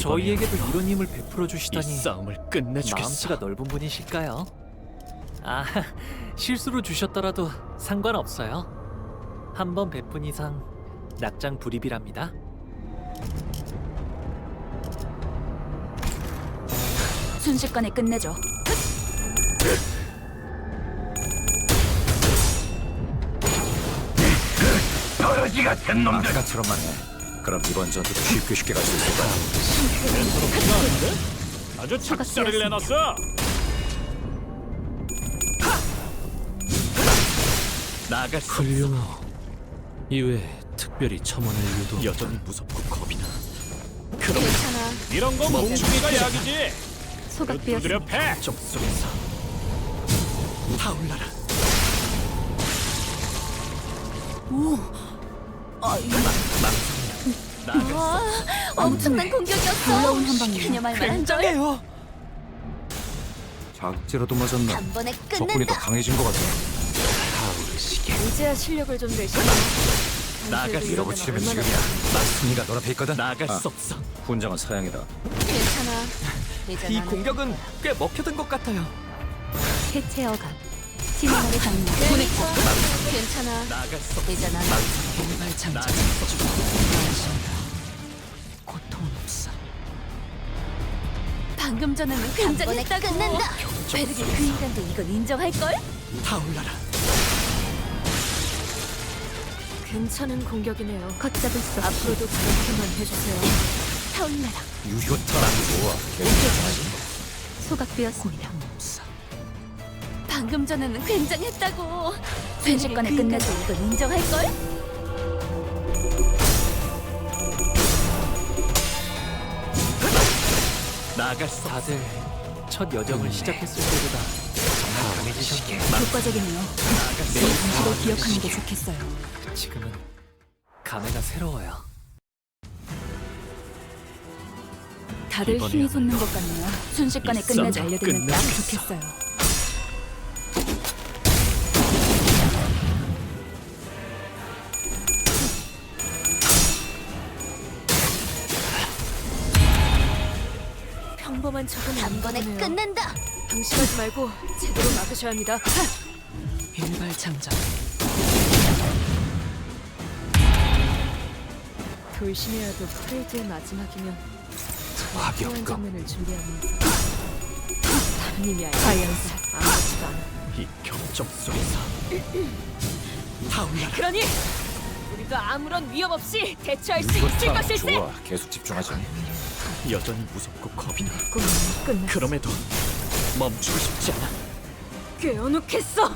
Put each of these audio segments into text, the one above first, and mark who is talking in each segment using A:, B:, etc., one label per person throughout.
A: 저희에게도 이런 힘을 베풀어
B: 이
A: 주시다니
B: 싸움을 끝내주겠어.
A: 마음씨가 넓은 분이실까요? 아, 실수로 주셨더라도 상관없어요. 한번 베푼 이상 낙장 불입이랍니다.
C: 순식간에 끝내죠.
D: 아까처럼만 해. 그럼 이번 전투도 쉽게 쉽게 갈 수 있을 거야.
B: 아주 작전을 내놨어. 없어.
E: 훌륭하오. 이외에 특별히 첨언할 이유도
B: 여전히 무섭고 겁이 나.
C: 괜찮아.
B: 이런 건 멍청이가 약이지.
C: 소각.
B: 패. 좀 속에서 타올라라. 나갈 수
C: 와, 엄청난 공격이었어. 놀라운 한 방이야. 그녀 말만 한 걸.
D: 작지라도 맞았나?
C: 한 번에
D: 더
C: 끝낸다.
D: 강해진 것 같아.
C: 이제야 실력을 좀 내시네.
B: 나갈 수
D: 이러고. 치르면 지금이야. 난 승리가 눈앞에 있거든.
B: 나갈
D: 아,
B: 수 없어.
D: 훈장은 사양이다.
C: 괜찮아. 이제
A: 이
C: 나는
A: 공격은 꽤 먹혀든 것 같아요.
C: 해체 어감. 진화의 장면. 보냈고. 괜찮아. 이제 나는
B: 없어.
C: 고통 없어. 방금 전에는 굉장했다고. 끝낸다. 베르기 그 인간도 이건 인정할 걸?
B: 타올라라.
C: 괜찮은 공격이네요. 걷잡을 수 없어. 앞으로도 그렇게만 해주세요. 타올라라.
D: 유효타 좋아. 계속
C: 소각 되었습니다. 방금 전에는 굉장했다고. 순식간에 끝내서 이건 인정할 걸?
B: 나갈 수.
A: 다들 첫 여정을 시작했을 때보다 정말 강해지셨게.
C: 효과적이네요. 내 방식을 기억하는 게 좋겠어요.
A: 지금은 감회가 새로워요.
C: 다들 힘이 솟는 것 같네요. 순식간에 끝내자
B: 썸을
C: 알려드리면 딱. 좋겠어요. 적은 한 번에 끝낸다. 방심하지 말고 제대로 막으셔야 합니다.
F: 일발장전
C: 돌심이라도 프레이드의 마지막이면
D: 화격감.
C: 장면을 준비하면서 다른 의미 알아연사 아무렇지도 않아.
B: 이 경적 속에서 타올라라.
C: 그러니 우리도 아무런 위협 없이 대처할 수 있을 것일세.
D: 좋아. 계속 집중하자.
B: 여전히 무섭고 겁이 나.
C: 꿈은 끝났어.
B: 그럼에도 멈추고 싶지 않아.
C: 꿰어놓겠어.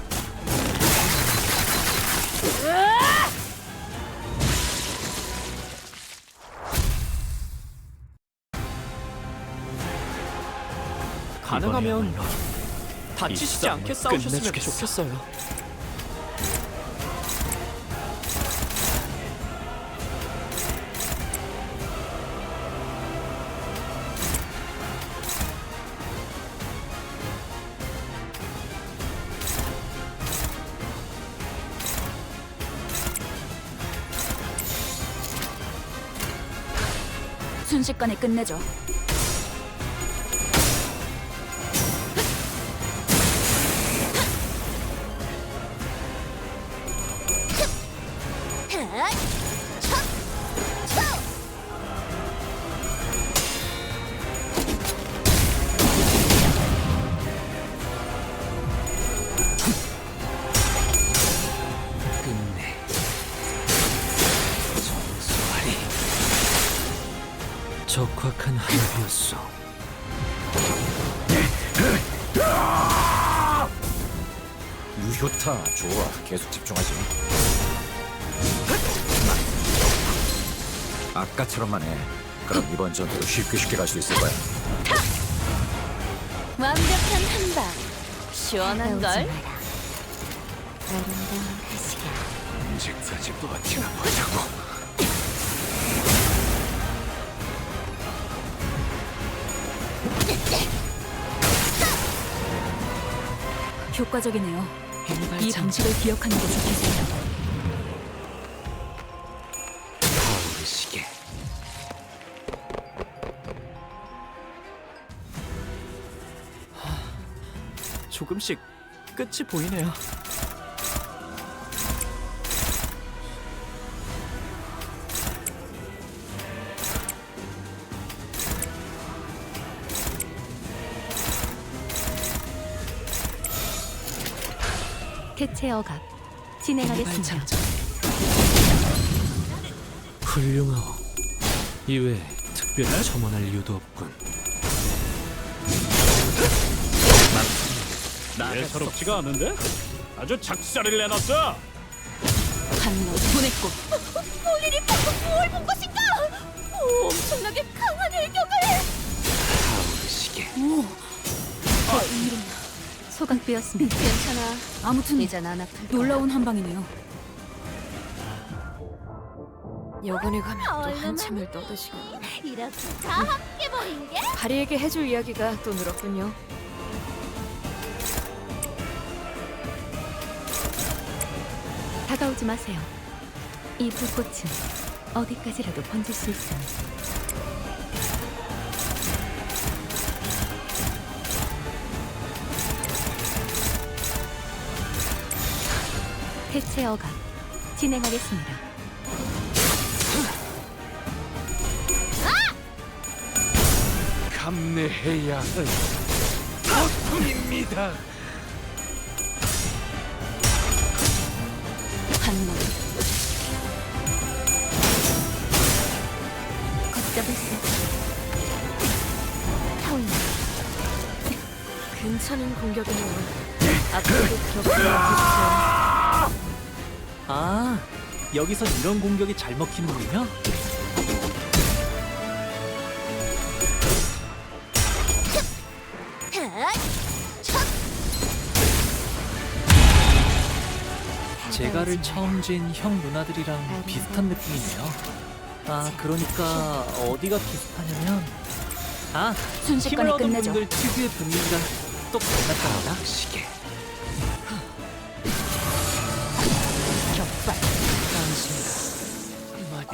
A: 가능하면
B: 이번에야말로
A: 다치시지 않게 싸우셨으면
B: 끝내주겠어.
A: 좋겠어요.
C: 순식간에 끝내죠.
E: 적확한 한비였소.
D: 유효타 좋아. 계속 집중하지. 아까처럼만 해. 그럼 이번 전투도 쉽게 쉽게 갈 수 있을 거야.
C: 완벽한 한 방. 시원한 걸. 아름다운 그 시간.
D: 언제까지 버티나 보자고.
C: 효과적이네요. 이 방식을 기억하는 게 좋겠어요.
B: 조금씩 끝이 보이네요.
C: 대체 억압 진행하겠습니다.
E: 훌륭하오. 이외에 특별히 첨언할 이유도 없군.
G: 예사롭지가 않은데? 아주 작살을 내놨어.
F: 한노 보냈고
C: 볼일이 방금 무얼 본 것인가? 오, 엄청나게 강한 일격을!
D: 시계.
C: 소각되었습니다. 괜찮아. 아무튼 이젠 안 아플 놀라운 한방이네요. 여관에 가면 또 한참을 떠드시고
H: 이렇게 다 함께 버린 게?
C: 바리에게 해줄 이야기가 또 늘었군요. 다가오지 마세요. 이 불꽃은 어디까지라도 번질 수 있어요. 대체 어각 진행하겠습니다.
I: 감내해야 할 고통입니다.
F: 한노
C: 걷잡을 수 타올라 괜찮은 공격이네요. 앞으로도 그렇게 해주세요
A: 아, 여기서 이런 공격이 잘 먹히는군요. 제가를 처음 쥔 형 누나들이랑 비슷한 느낌이네요. 아, 그러니까 어디가 비슷하냐면 아, 힘을
C: 순식간에
A: 얻은
C: 끝내죠
A: 분들 특유의 분위기가 또 닮았답니다.
D: 시계.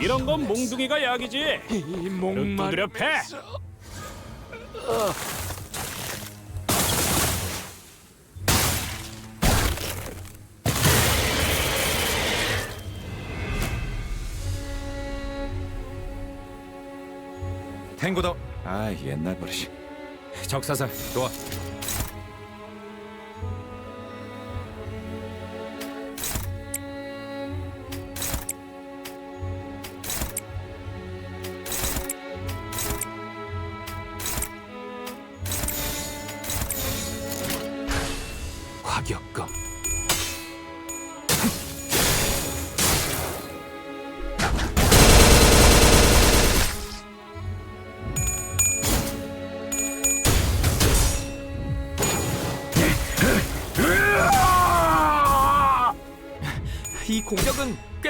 G: 이런 건 몽둥이가 약이지.
I: 이 목마
G: 두드려 패.
D: 탱고더. 아 옛날 버릇이. 적사살 좋아.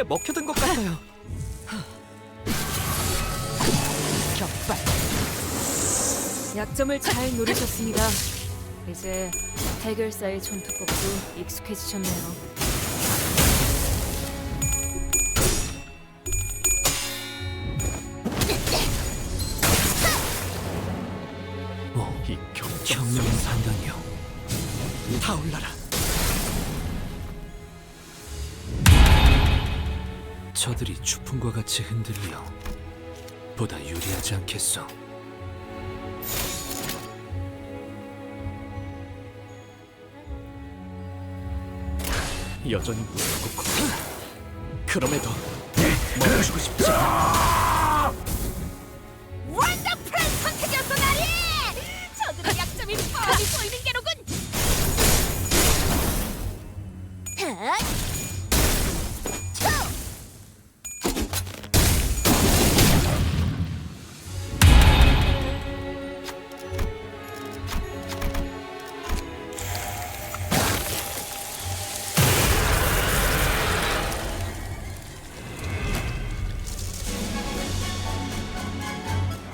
B: 먹혀든 것 같아요.
F: 격발
C: 약점을 잘 누리셨습니다 이제 해결사의 전투법도 익숙해지셨네요
B: 이 경적
E: 현명한 판단이요.
B: 타올라라.
E: 저들이 추풍과 같이 흔들려 보다 유리하지 않겠어.
B: 여전히 무섭고. 그럼에도 멈추고 싶지 않아.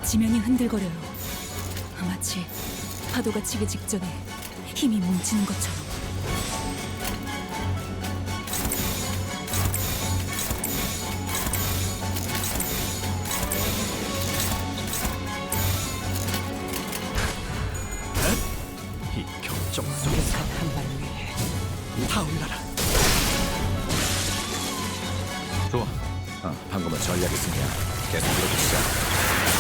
C: 지면이 흔들거려요 마치 파도가 치기 직전에 힘이 뭉치는 것처럼
B: 이
F: 한발
B: 타올라라.
D: 좋아. 어, 방금은 전략이 승리야. 계속 이렇게 시작.